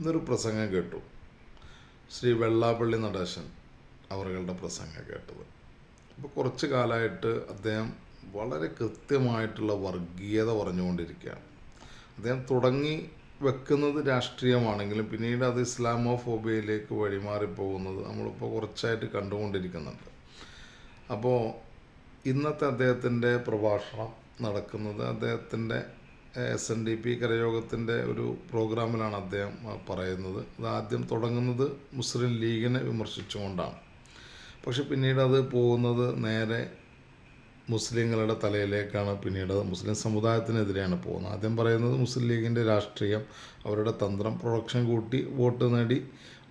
ഇന്നൊരു പ്രസംഗം കേട്ടു. ശ്രീ വെള്ളാപ്പള്ളി നടേശൻ അവരുടെ പ്രസംഗം കേട്ടത്. അപ്പോൾ കുറച്ച് കാലമായിട്ട് അദ്ദേഹം വളരെ കൃത്യമായിട്ടുള്ള വർഗീയത പറഞ്ഞുകൊണ്ടിരിക്കുകയാണ്. അദ്ദേഹം തുടങ്ങി വെക്കുന്നത് രാഷ്ട്രീയമാണെങ്കിലും പിന്നീട് അത് ഇസ്ലാമോഫോബിയയിലേക്ക് വഴിമാറി പോകുന്നത് നമ്മളിപ്പോൾ കുറച്ചായിട്ട് കണ്ടുകൊണ്ടിരിക്കുന്നുണ്ട്. അപ്പോൾ ഇന്നത്തെ അദ്ദേഹത്തിന്റെ പ്രഭാഷണം നടക്കുന്നത് അദ്ദേഹത്തിന്റെ എസ് എൻ ഡി പി കരയോഗത്തിന്റെ ഒരു പ്രോഗ്രാമിലാണ് അദ്ദേഹം പറയുന്നത്. അത് ആദ്യം തുടങ്ങുന്നത് മുസ്ലിം ലീഗിനെ വിമർശിച്ചുകൊണ്ടാണ്. പക്ഷെ പിന്നീട് അത് പോകുന്നത് നേരെ മുസ്ലിങ്ങളുടെ തലയിലേക്കാണ് പിന്നീട് അത് മുസ്ലിം സമുദായത്തിനെതിരെയാണ് പോകുന്നത്. ആദ്യം പറയുന്നത് മുസ്ലിം ലീഗിന്റെ രാഷ്ട്രീയം അവരുടെ തന്ത്രം പ്രൊഡക്ഷൻ കൂട്ടി വോട്ട് നേടി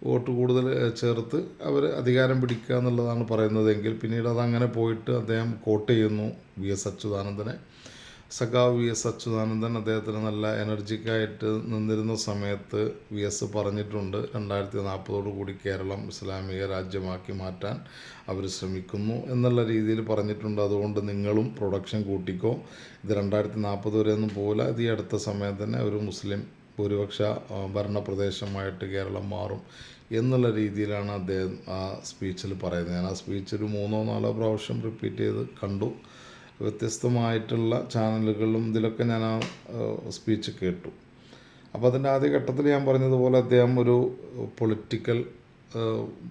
വോട്ട് കൂടുതൽ ചേർത്ത് അവർ അധികാരം പിടിക്കുക എന്നുള്ളതാണ് പറയുന്നതെങ്കിൽ പിന്നീട് അതങ്ങനെ പോയിട്ട് അദ്ദേഹം കോട്ട് ചെയ്യുന്നു വി എസ് അച്യുതാനന്ദനെ. സഖാവ് വി എസ് അച്യുതാനന്ദൻ അദ്ദേഹത്തിന് നല്ല എനർജിക്കായിട്ട് നിന്നിരുന്ന സമയത്ത് വി എസ് പറഞ്ഞിട്ടുണ്ട്. രണ്ടായിരത്തി നാൽപ്പതോടു കൂടി കേരളം ഇസ്ലാമിക രാജ്യമാക്കി മാറ്റാൻ അവർ ശ്രമിക്കുന്നു എന്നുള്ള രീതിയിൽ പറഞ്ഞിട്ടുണ്ട്. അതുകൊണ്ട് നിങ്ങളും പ്രൊഡക്ഷൻ കൂട്ടിക്കോ. ഇത് രണ്ടായിരത്തി നാൽപ്പത് വരെ ഒന്നും പോകില്ല ഇത് ഈ അടുത്ത സമയം തന്നെ ഒരു മുസ്ലിം ഭൂരിപക്ഷ ഭരണപ്രദേശമായിട്ട് കേരളം മാറും എന്നുള്ള രീതിയിലാണ് അദ്ദേഹം ആ സ്പീച്ചിൽ പറയുന്നത്. ഞാൻ ആ സ്പീച്ച് ഒരു മൂന്നോ നാലോ പ്രാവശ്യം റിപ്പീറ്റ് ചെയ്ത് കണ്ടു. വ്യത്യസ്തമായിട്ടുള്ള ചാനലുകളിലും ഇതിലൊക്കെ ഞാൻ ആ സ്പീച്ച് കേട്ടു. അപ്പോൾ അതിന്റെ ആദ്യ ഘട്ടത്തിൽ ഞാൻ പറഞ്ഞതുപോലെ അദ്ദേഹം ഒരു പൊളിറ്റിക്കൽ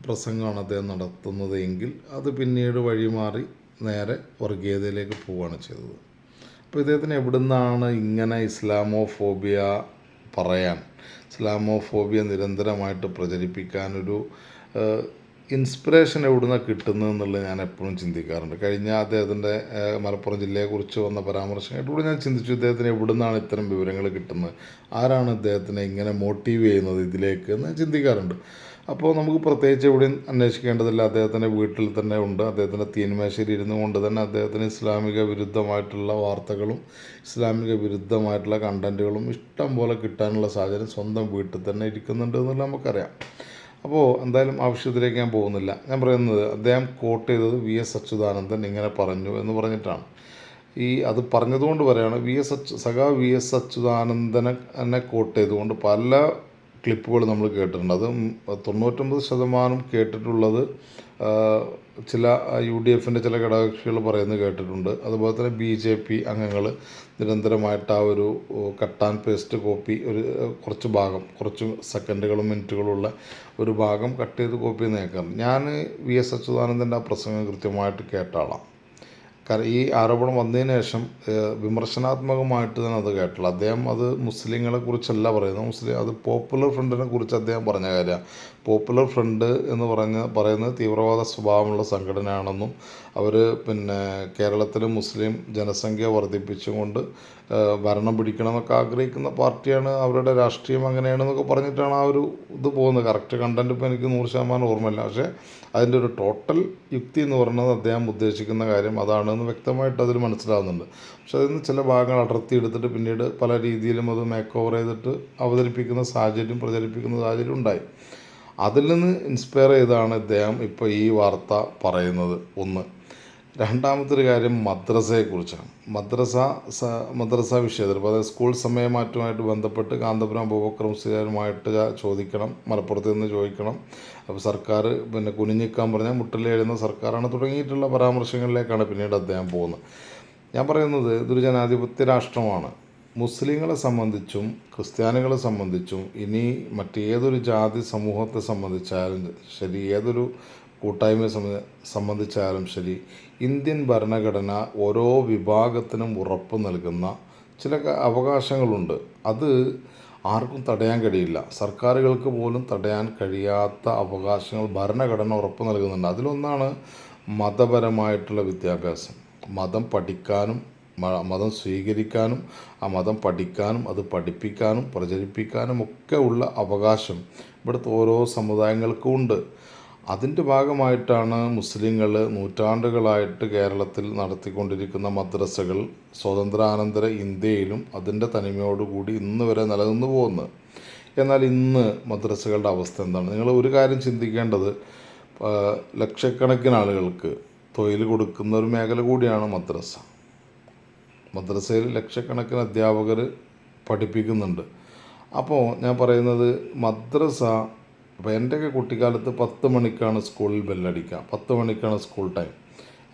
പ്രസംഗമാണ് അദ്ദേഹം നടത്തുന്നത് എങ്കിൽ അത് പിന്നീട് വഴിമാറി നേരെ വർഗീയതയിലേക്ക് പോവുകയാണ് ചെയ്തത്. അപ്പോൾ ഇദ്ദേഹത്തിന് എവിടുന്നാണ് ഇങ്ങനെ ഇസ്ലാമോ ഫോബിയ പറയാൻ ഇസ്ലാമോ ഫോബിയ നിരന്തരമായിട്ട് പ്രചരിപ്പിക്കാനൊരു ഇൻസ്പിറേഷൻ എവിടുന്നാണ് കിട്ടുന്നത് എന്നുള്ളത് ഞാൻ എപ്പോഴും ചിന്തിക്കാറുണ്ട്. കഴിഞ്ഞ അദ്ദേഹത്തിന്റെ മലപ്പുറം ജില്ലയെക്കുറിച്ച് വന്ന പരാമർശം കേട്ടപ്പോൾ ഞാൻ ചിന്തിച്ചു ഇദ്ദേഹത്തിന് എവിടുന്നാണ് ഇത്തരം വിവരങ്ങൾ കിട്ടുന്നത്? ആരാണ് ഇദ്ദേഹത്തിനെ ഇങ്ങനെ മോട്ടീവ് ചെയ്യുന്നത് ഇതിലേക്ക് എന്ന് ചിന്തിക്കാറുണ്ട്. അപ്പോൾ നമുക്ക് പ്രത്യേകിച്ച് എവിടെയും അന്വേഷിക്കേണ്ടതില്ല. അദ്ദേഹത്തിന്റെ വീട്ടിൽ തന്നെ ഉണ്ട്. അദ്ദേഹത്തിന്റെ തീന്മേശയിൽ ഇരുന്നു കൊണ്ട് തന്നെ അദ്ദേഹത്തിന് ഇസ്ലാമിക വിരുദ്ധമായിട്ടുള്ള വാർത്തകളും ഇസ്ലാമിക വിരുദ്ധമായിട്ടുള്ള കണ്ടന്റുകളും ഇഷ്ടം പോലെ കിട്ടാനുള്ള സാഹചര്യം സ്വന്തം വീട്ടിൽ തന്നെ ഇരിക്കുന്നുണ്ട് എന്നുള്ളത് നമുക്കറിയാം. അപ്പോൾ എന്തായാലും ആവശ്യത്തിലേക്ക് ഞാൻ പോകുന്നില്ല. ഞാൻ പറയുന്നത് അദ്ദേഹം കോട്ട് ചെയ്തത് വി എസ് അച്യുതാനന്ദൻ ഇങ്ങനെ പറഞ്ഞു എന്ന് പറഞ്ഞിട്ടാണ്. ഈ അത് പറഞ്ഞതുകൊണ്ട് പറയാണ് വി എസ് അച്ചു സഖാ വി എസ് അച്യുതാനന്ദനെ എന്നെ കോട്ട് ചെയ്തുകൊണ്ട് പല ക്ലിപ്പുകൾ നമ്മൾ കേട്ടിട്ടുണ്ട്. അത് തൊണ്ണൂറ്റൊമ്പത് ശതമാനം കേട്ടിട്ടുള്ളത് ചില യു ഡി എഫിന്റെ ചില ഘടകകക്ഷികൾ പറയുന്നത് കേട്ടിട്ടുണ്ട്. അതുപോലെ തന്നെ ബി ജെ പി അംഗങ്ങൾ നിരന്തരമായിട്ട് ആ ഒരു കട്ട് ആൻഡ് പേസ്റ്റ് കോപ്പി ഒരു കുറച്ച് ഭാഗം കുറച്ച് സെക്കൻഡുകളും മിനിറ്റുകളുള്ള ഒരു ഭാഗം കട്ട് ചെയ്ത് കോപ്പി ചെയ്ത് നേക്കാം. ഞാൻ വി എസ് അച്യുതാനന്ദന്റെ ആ പ്രസംഗം കൃത്യമായിട്ട് കേട്ട ആളാണ് കാരണം ഈ ആരോപണം വന്നതിന് ശേഷം വിമർശനാത്മകമായിട്ട് ഞാൻ അത് കേട്ടുള്ളൂ അദ്ദേഹം അത് മുസ്ലിങ്ങളെ കുറിച്ചല്ല പറയുന്നത്. മുസ്ലിം അത് പോപ്പുലർ ഫ്രണ്ടിനെ കുറിച്ച് അദ്ദേഹം പറഞ്ഞ കാര്യമാണ്. പോപ്പുലർ ഫ്രണ്ട് എന്ന് പറഞ്ഞ് പറയുന്നത് തീവ്രവാദ സ്വഭാവമുള്ള സംഘടനയാണെന്നും അവർ പിന്നെ കേരളത്തിൽ മുസ്ലിം ജനസംഖ്യ വർദ്ധിപ്പിച്ചുകൊണ്ട് ഭരണം പിടിക്കണമെന്നൊക്കെ ആഗ്രഹിക്കുന്ന പാർട്ടിയാണ്. അവരുടെ രാഷ്ട്രീയം അങ്ങനെയാണെന്നൊക്കെ പറഞ്ഞിട്ടാണ് ആ ഒരു ഇത് പോകുന്നത്. കറക്റ്റ് കണ്ടന്റ് ഇപ്പോൾ എനിക്ക് നൂറ് ശതമാനം ഓർമ്മയില്ല. പക്ഷേ അതിന്റെ ഒരു ടോട്ടൽ യുക്തി എന്ന് പറയുന്നത് അദ്ദേഹം ഉദ്ദേശിക്കുന്ന കാര്യം അതാണെന്ന് വ്യക്തമായിട്ട് അതിൽ മനസ്സിലാവുന്നുണ്ട്. പക്ഷെ അതിൽ നിന്ന് ചില ഭാഗങ്ങൾ അടർത്തി എടുത്തിട്ട് പിന്നീട് പല രീതിയിലും അത് മേക്ക് ഓവർ ചെയ്തിട്ട് അവതരിപ്പിക്കുന്ന സാഹചര്യം പ്രചരിപ്പിക്കുന്ന സാഹചര്യം ഉണ്ടായി. അതിൽ നിന്ന് ഇൻസ്പയർ ചെയ്താണ് ഇദ്ദേഹം ഇപ്പോൾ ഈ വാർത്ത പറയുന്നത്. ഒന്ന് രണ്ടാമത്തൊരു കാര്യം മദ്രസയെക്കുറിച്ചാണ് മദ്രസ മദ്രസ വിഷയത്തിൽ അതായത് സ്കൂൾ സമയമാറ്റവുമായിട്ട് ബന്ധപ്പെട്ട് കാന്തപുരം അബൂബക്കർ മുസ്ലിയാരുമായിട്ട് ചോദിക്കണം മലപ്പുറത്ത് നിന്ന് ചോദിക്കണം. അപ്പോൾ സർക്കാർ പിന്നെ കുനിഞ്ഞിക്കാൻ പറഞ്ഞാൽ മുട്ടിലെഴുന്ന സർക്കാരാണ് തുടങ്ങിയിട്ടുള്ള പരാമർശങ്ങളിലേക്കാണ് പിന്നീട് അദ്ദേഹം പോകുന്നത്. ഞാൻ പറയുന്നത് ഇതൊരു ജനാധിപത്യ രാഷ്ട്രമാണ്. മുസ്ലിങ്ങളെ സംബന്ധിച്ചും ക്രിസ്ത്യാനികളെ സംബന്ധിച്ചും ഇനി മറ്റേതൊരു ജാതി സമൂഹത്തെ സംബന്ധിച്ചാലും ശരി ഏതൊരു കൂട്ടായ്മയെ സംബ- സംബന്ധിച്ചാലും ശരി ഇന്ത്യൻ ഭരണഘടന ഓരോ വിഭാഗത്തിനും ഉറപ്പ് നൽകുന്ന ചില അവകാശങ്ങളുണ്ട്. അത് ആർക്കും തടയാൻ കഴിയില്ല. സർക്കാരുകൾക്ക് പോലും തടയാൻ കഴിയാത്ത അവകാശങ്ങൾ ഭരണഘടന ഉറപ്പ് നൽകുന്നുണ്ട്. അതിലൊന്നാണ് മതപരമായിട്ടുള്ള വിദ്യാഭ്യാസം. മതം പഠിക്കാനും മതം സ്വീകരിക്കാനും ആ മതം പഠിക്കാനും അത് പഠിപ്പിക്കാനും പ്രചരിപ്പിക്കാനും ഒക്കെ ഉള്ള അവകാശം ഇവിടുത്തെ ഓരോ സമുദായങ്ങൾക്കും ഉണ്ട്. അതിന്റെ ഭാഗമായിട്ടാണ് മുസ്ലിങ്ങൾ നൂറ്റാണ്ടുകളായിട്ട് കേരളത്തിൽ നടത്തിക്കൊണ്ടിരിക്കുന്ന മദ്രസകൾ സ്വതന്ത്രാനന്തര ഇന്ത്യയിലും അതിന്റെ തനിമയോടുകൂടി ഇന്ന് വരെ നിലനിന്ന് പോകുന്നത്. എന്നാൽ ഇന്ന് മദ്രസകളുടെ അവസ്ഥ എന്താണ്? നിങ്ങൾ ഒരു കാര്യം ചിന്തിക്കേണ്ടത് ലക്ഷക്കണക്കിന് ആളുകൾക്ക് തൊഴിൽ കൊടുക്കുന്ന ഒരു മേഖല കൂടിയാണ് മദ്രസ. മദ്രസയിൽ ലക്ഷക്കണക്കിന് അധ്യാപകർ പഠിപ്പിക്കുന്നുണ്ട്. അപ്പോൾ ഞാൻ പറയുന്നത് മദ്രസ അപ്പോൾ എന്റെയൊക്കെ കുട്ടിക്കാലത്ത് പത്ത് മണിക്കാണ് സ്കൂളിൽ ബെല്ലടിക്കുക. പത്ത് മണിക്കാണ് സ്കൂൾ ടൈം.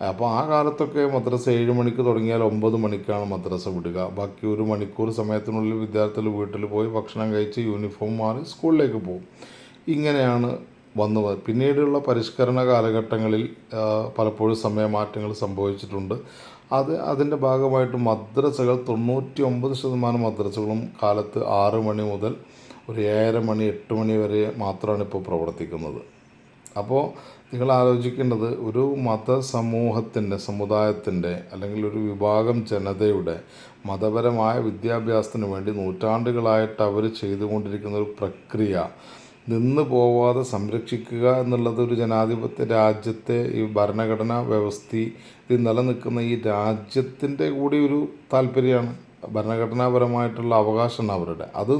അപ്പോൾ ആ കാലത്തൊക്കെ മദ്രസ ഏഴ് മണിക്ക് തുടങ്ങിയാൽ ഒമ്പത് മണിക്കാണ് മദ്രസ വിടുക. ബാക്കി ഒരു മണിക്കൂർ സമയത്തിനുള്ളിൽ വിദ്യാർത്ഥികൾ വീട്ടിൽ പോയി ഭക്ഷണം കഴിച്ച് യൂണിഫോം മാറി സ്കൂളിലേക്ക് പോകും. ഇങ്ങനെയാണ് വന്നത്. പിന്നീടുള്ള പരിഷ്കരണ കാലഘട്ടങ്ങളിൽ പലപ്പോഴും സമയമാറ്റങ്ങൾ സംഭവിച്ചിട്ടുണ്ട്. അത് അതിന്റെ ഭാഗമായിട്ട് മദ്രസകൾ തൊണ്ണൂറ്റി ഒമ്പത് ശതമാനം മദ്രസകളും കാലത്ത് ആറ് മണി മുതൽ ഒരു ഏഴര മണി എട്ട് മണി വരെ മാത്രമാണ് ഇപ്പോൾ പ്രവർത്തിക്കുന്നത്. അപ്പോൾ നിങ്ങൾ ആലോചിക്കേണ്ടത് ഒരു മതസമൂഹത്തിന്റെ സമുദായത്തിന്റെ അല്ലെങ്കിൽ ഒരു വിഭാഗം ജനതയുടെ മതപരമായ വിദ്യാഭ്യാസത്തിന് വേണ്ടി നൂറ്റാണ്ടുകളായിട്ട് അവർ ചെയ്തുകൊണ്ടിരിക്കുന്ന ഒരു പ്രക്രിയ നിന്ന് പോവാതെ സംരക്ഷിക്കുക എന്നുള്ളത് ഒരു ജനാധിപത്യ രാജ്യത്തെ ഈ ഭരണഘടനാ വ്യവസ്ഥ നിലനിൽക്കുന്ന ഈ രാജ്യത്തിന്റെ കൂടി ഒരു താല്പര്യമാണ്. ഭരണഘടനാപരമായിട്ടുള്ള അവകാശമാണ് അവരുടെ. അത്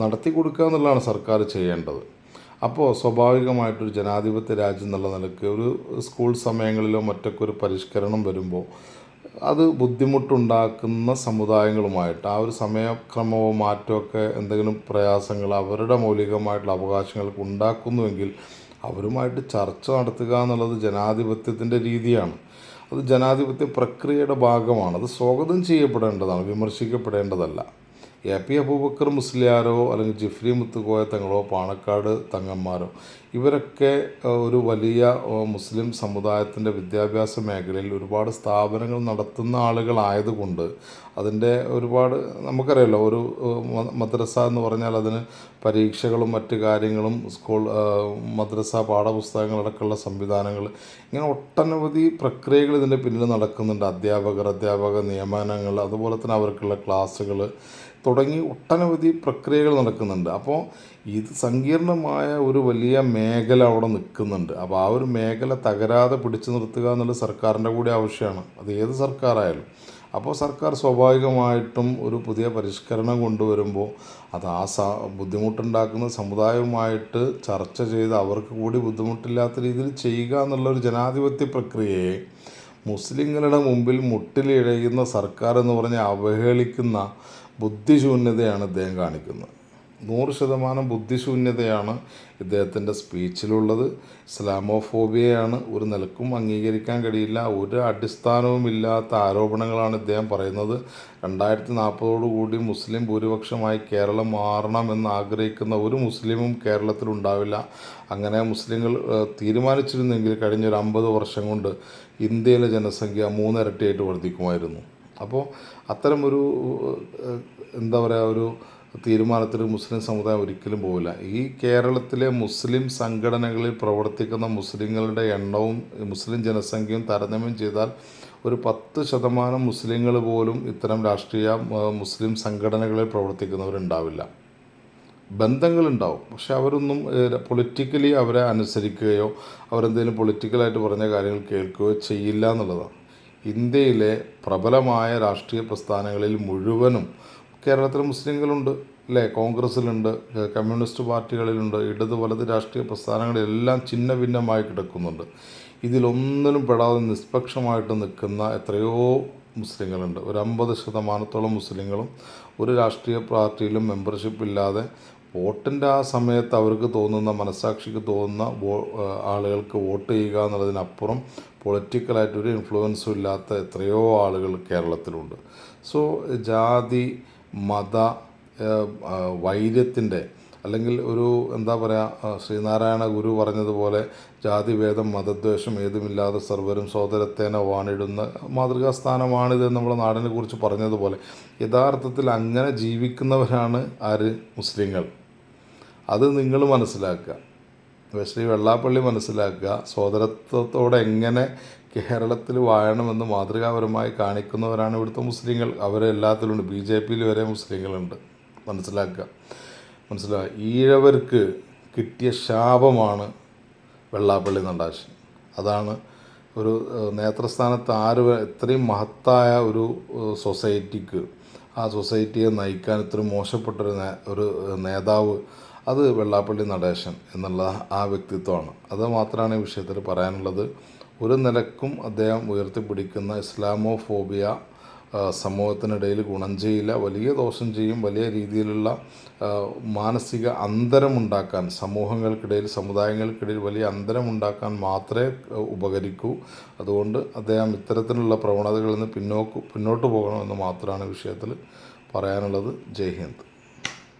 നടത്തി കൊടുക്കുക എന്നുള്ളതാണ് സർക്കാർ ചെയ്യേണ്ടത്. അപ്പോൾ സ്വാഭാവികമായിട്ടൊരു ജനാധിപത്യ രാജ്യം എന്നുള്ള നിലയ്ക്ക് ഒരു സ്കൂൾ സമയങ്ങളിലോ മറ്റൊക്കെ ഒരു പരിഷ്കരണം വരുമ്പോൾ അത് ബുദ്ധിമുട്ടുണ്ടാക്കുന്ന സമുദായങ്ങളുമായിട്ട് ആ ഒരു സമയക്രമവും മാറ്റമൊക്കെ എന്തെങ്കിലും പ്രയാസങ്ങൾ അവരുടെ മൗലികമായിട്ടുള്ള അവകാശങ്ങൾക്ക് ഉണ്ടാക്കുന്നുവെങ്കിൽ അവരുമായിട്ട് ചർച്ച നടത്തുക എന്നുള്ളത് ജനാധിപത്യത്തിന്റെ രീതിയാണ്. അത് ജനാധിപത്യ പ്രക്രിയയുടെ ഭാഗമാണ്. അത് സ്വാഗതം ചെയ്യപ്പെടേണ്ടതാണ് വിമർശിക്കപ്പെടേണ്ടതല്ല. എ പി അബൂബക്കർ മുസ്ലിയാരോ അല്ലെങ്കിൽ ജിഫ്രി മുത്തുകോയ തങ്ങളോ പാണക്കാട് തങ്ങന്മാരോ ഇവരൊക്കെ ഒരു വലിയ മുസ്ലിം സമുദായത്തിന്റെ വിദ്യാഭ്യാസ മേഖലയിൽ ഒരുപാട് സ്ഥാപനങ്ങൾ നടത്തുന്ന ആളുകളായതുകൊണ്ട് അതിന്റെ ഒരുപാട് നമുക്കറിയാലോ ഒരു മദ്രസ എന്ന് പറഞ്ഞാൽ അതിന് പരീക്ഷകളും മറ്റു കാര്യങ്ങളും സ്കൂൾ മദ്രസ പാഠപുസ്തകങ്ങളടക്കമുള്ള സംവിധാനങ്ങൾ ഇങ്ങനെ ഒട്ടനവധി പ്രക്രിയകൾ ഇതിന്റെ പിന്നിൽ നടക്കുന്നുണ്ട്. അധ്യാപകർ അധ്യാപക നിയമനങ്ങൾ അതുപോലെ തന്നെ അവർക്കുള്ള ക്ലാസ്സുകൾ തുടങ്ങി ഒട്ടനവധി പ്രക്രിയകൾ നടക്കുന്നുണ്ട്. അപ്പോൾ ഇത് സങ്കീർണമായ ഒരു വലിയ മേഖല അവിടെ നിൽക്കുന്നുണ്ട്. അപ്പോൾ ആ ഒരു മേഖല തകരാതെ പിടിച്ചു നിർത്തുക എന്നുള്ളത് സർക്കാരിന്റെ കൂടി ആവശ്യമാണ്. അത് ഏത് സർക്കാരായാലും. അപ്പോൾ സർക്കാർ സ്വാഭാവികമായിട്ടും ഒരു പുതിയ പരിഷ്കരണം കൊണ്ടുവരുമ്പോൾ അത് ആ സ ബുദ്ധിമുട്ടുണ്ടാക്കുന്ന സമുദായവുമായിട്ട് ചർച്ച ചെയ്ത് അവർക്ക് കൂടി ബുദ്ധിമുട്ടില്ലാത്ത രീതിയിൽ ചെയ്യുക എന്നുള്ളൊരു ജനാധിപത്യ പ്രക്രിയയെ മുസ്ലിങ്ങളുടെ മുമ്പിൽ മുട്ടിലിഴയുന്ന സർക്കാർ എന്ന് പറഞ്ഞ് അവഹേളിക്കുന്ന ബുദ്ധിശൂന്യതയാണ് ഇദ്ദേഹം കാണിക്കുന്നത്. നൂറ് ശതമാനം ബുദ്ധിശൂന്യതയാണ് ഇദ്ദേഹത്തിന്റെ സ്പീച്ചിലുള്ളത്. ഇസ്ലാമോഫോബിയയാണ് ഒരു നിലക്കും അംഗീകരിക്കാൻ കഴിയില്ല ഒരു അടിസ്ഥാനവുമില്ലാത്ത ആരോപണങ്ങളാണ് ഇദ്ദേഹം പറയുന്നത്. രണ്ടായിരത്തി നാൽപ്പതോടുകൂടി മുസ്ലിം ഭൂരിപക്ഷമായി കേരളം മാറണമെന്ന് ആഗ്രഹിക്കുന്ന ഒരു മുസ്ലിമും കേരളത്തിലുണ്ടാവില്ല അങ്ങനെ മുസ്ലിങ്ങൾ തീരുമാനിച്ചിരുന്നെങ്കിൽ കഴിഞ്ഞ ഒരു അമ്പത് വർഷം കൊണ്ട് ഇന്ത്യയിലെ ജനസംഖ്യ മൂന്നിരട്ടിയായിട്ട് വർദ്ധിക്കുമായിരുന്നു. അപ്പോൾ അത്തരമൊരു എന്താ പറയുക ഒരു തീരുമാനത്തിൽ മുസ്ലിം സമുദായം ഒരിക്കലും പോവില്ല. ഈ കേരളത്തിലെ മുസ്ലിം സംഘടനകളിൽ പ്രവർത്തിക്കുന്ന മുസ്ലിങ്ങളുടെ എണ്ണവും മുസ്ലിം ജനസംഖ്യയും താരതമ്യം ചെയ്താൽ ഒരു പത്ത് ശതമാനം മുസ്ലിങ്ങൾ പോലും ഇത്തരം രാഷ്ട്രീയ മുസ്ലിം സംഘടനകളിൽ പ്രവർത്തിക്കുന്നവരുണ്ടാവില്ല. ബന്ധങ്ങളുണ്ടാവും. പക്ഷെ അവരൊന്നും പൊളിറ്റിക്കലി അവരെ അനുസരിക്കുകയോ അവരെന്തെങ്കിലും പൊളിറ്റിക്കലായിട്ട് പറഞ്ഞ കാര്യങ്ങൾ കേൾക്കുകയോ ചെയ്യില്ല എന്നുള്ളതാണ്. ഇന്ത്യയിലെ പ്രബലമായ രാഷ്ട്രീയ പ്രസ്ഥാനങ്ങളിൽ മുഴുവനും കേരളത്തിൽ മുസ്ലിങ്ങളുണ്ട് അല്ലേ? കോൺഗ്രസ്സിലുണ്ട് കമ്മ്യൂണിസ്റ്റ് പാർട്ടികളിലുണ്ട് ഇടത് വലത് രാഷ്ട്രീയ പ്രസ്ഥാനങ്ങളിലെല്ലാം ചിഹ്ന ഭിന്നമായി കിടക്കുന്നുണ്ട്. ഇതിലൊന്നിനും പെടാതെ നിഷ്പക്ഷമായിട്ട് നിൽക്കുന്ന എത്രയോ മുസ്ലിങ്ങളുണ്ട്. ഒരു അമ്പത് ശതമാനത്തോളം മുസ്ലിങ്ങളും ഒരു രാഷ്ട്രീയ പാർട്ടിയിലും മെമ്പർഷിപ്പ് ഇല്ലാതെ വോട്ടിന്റെ ആ സമയത്ത് അവർക്ക് തോന്നുന്ന മനസാക്ഷിക്ക് തോന്നുന്ന ആളുകൾക്ക് വോട്ട് ചെയ്യുക എന്നുള്ളതിനപ്പുറം പൊളിറ്റിക്കലായിട്ട് ഒരു ഇൻഫ്ലുവൻസും ഇല്ലാത്ത എത്രയോ ആളുകൾ കേരളത്തിലുണ്ട്. സോ ജാതി മത വൈര്യത്തിന്റെ അല്ലെങ്കിൽ ഒരു എന്താ പറയുക ശ്രീനാരായണ ഗുരു പറഞ്ഞതുപോലെ ജാതിഭേദം മതദ്വേഷം ഏതുമില്ലാതെ സർവരും സോദരത്തേന വാണിടുന്ന മാതൃകാ സ്ഥാനമാണിത് നമ്മുടെ നാടിനെ കുറിച്ച് പറഞ്ഞതുപോലെ യഥാർത്ഥത്തിൽ അങ്ങനെ ജീവിക്കുന്നവരാണ് ആര്? മുസ്ലിങ്ങൾ. അത് നിങ്ങൾ മനസ്സിലാക്കുക. ശ്രീ വെള്ളാപ്പള്ളി മനസ്സിലാക്കുക സോദരത്വത്തോടെ എങ്ങനെ കേരളത്തിൽ വാഴണമെന്ന് മാതൃകാപരമായി കാണിക്കുന്നവരാണ് ഇവിടുത്തെ മുസ്ലിങ്ങൾ. അവരെല്ലാത്തിലുണ്ട് ബി ജെ പിയിൽ വരെ മുസ്ലിങ്ങളുണ്ട്. മനസ്സിലാക്കുക. മനസ്സിലാക്കുക ഈഴവർക്ക് കിട്ടിയ ശാപമാണ് വെള്ളാപ്പള്ളി നണ്ടാശൻ അതാണ് ഒരു നേത്രസ്ഥാനത്ത് ആര് ഇത്രയും മഹത്തായ ഒരു സൊസൈറ്റിക്ക് ആ സൊസൈറ്റിയെ നയിക്കാൻ ഇത്രയും മോശപ്പെട്ടൊരു ഒരു നേതാവ് അത് വെള്ളാപ്പള്ളി നടേശൻ എന്നുള്ള ആ വ്യക്തിത്വമാണ്. അത് മാത്രമാണ് ഈ വിഷയത്തിൽ പറയാനുള്ളത്. ഒരു നിലക്കും അദ്ദേഹം ഉയർത്തിപ്പിടിക്കുന്ന ഇസ്ലാമോ ഫോബിയ സമൂഹത്തിനിടയിൽ ഗുണം ചെയ്യില്ല. വലിയ ദോഷം ചെയ്യും. വലിയ രീതിയിലുള്ള മാനസിക അന്തരമുണ്ടാക്കാൻ സമൂഹങ്ങൾക്കിടയിൽ സമുദായങ്ങൾക്കിടയിൽ വലിയ അന്തരമുണ്ടാക്കാൻ മാത്രമേ ഉപകരിക്കൂ. അതുകൊണ്ട് അദ്ദേഹം ഇത്തരത്തിലുള്ള പ്രവണതകളിൽ നിന്ന് പിന്നോക്ക് പിന്നോട്ട് പോകണമെന്ന് മാത്രമാണ് വിഷയത്തിൽ പറയാനുള്ളത്. ജയ് ഹിന്ദ്.